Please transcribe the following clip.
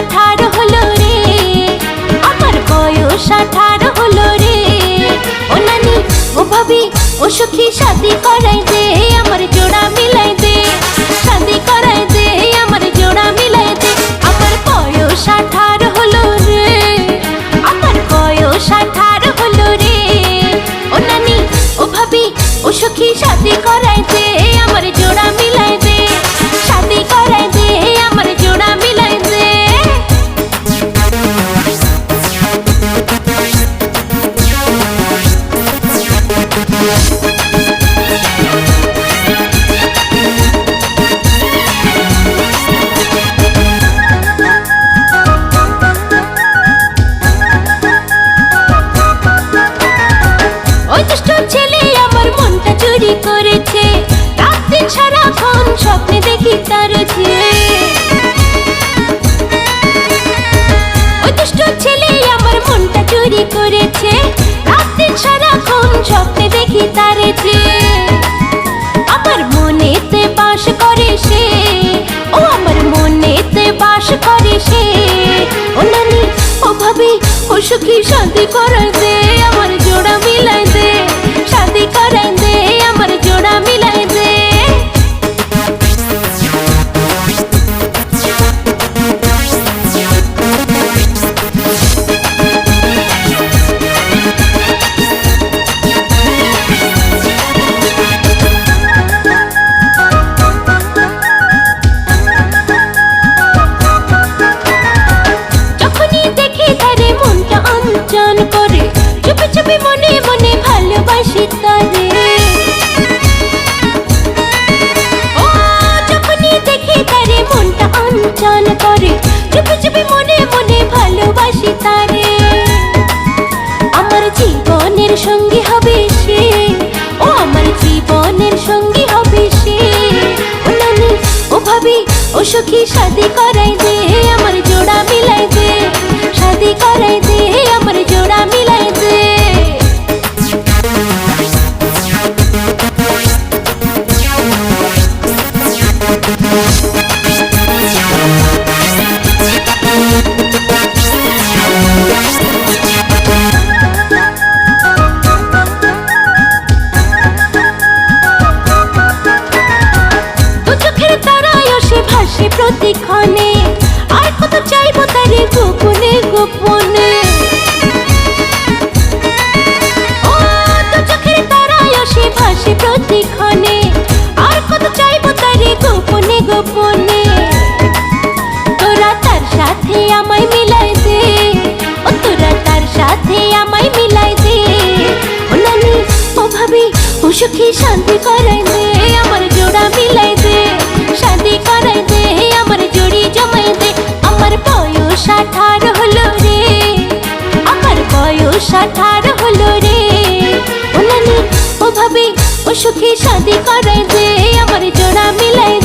আঠারো হলো রে। আমার বয়স আঠারো হলো রে। ও নানি, ও ভাবি, ও সুখী, শাদি করাই দে, আমার জোড়া মিলাই দে। শাদি করাই দে, আমার জোড়া মিলাই দে। আমার বয়স আঠারো হলো রে। আমার বয়স হলো রে। ও নানি, ও ভাবি, ও সুখী, শাদি করাই আমার মনটা চুরি করেছে। রাত দিন সারাক্ষণ স্বপ্নে দেখি তার ছেলে আমার মনটা চুরি করেছে। রাত দিন সারাক্ষণ স্বপ্নে দেখি তার আমার মনেতে বাস করে সে। ও আমার মনেতে বাস করে সে। ও নানি, ও ও সুখী, শান্তি করাই জীবনের সঙ্গী হবে সে। ও আমার জীবনের সঙ্গী হবে সে। ও নানি, ও ভাবি, ও সখী শাদি করাই দে, আমার জোড়া মিলাই দে। শাদি করাই দে, আমার জোড়া মিলাই ভাসে আর কত চাইব তারে গোপনে গোপনে। তোরা তার সাথে আমায় মিলাই দে। ও তোরা তার সাথে আমায় মিলাই দে। ও নানি, ও ভাবি, ও সুখী শান্তি করাই দে। আমার জোড়া মিলাই দে, শান্তি করাই দে। আমার জোড়ি জমাই দে। আমার বয়স আঠার হলো রে। আমার বয়স আঠার করাই দে আমার জোড়া মিলাই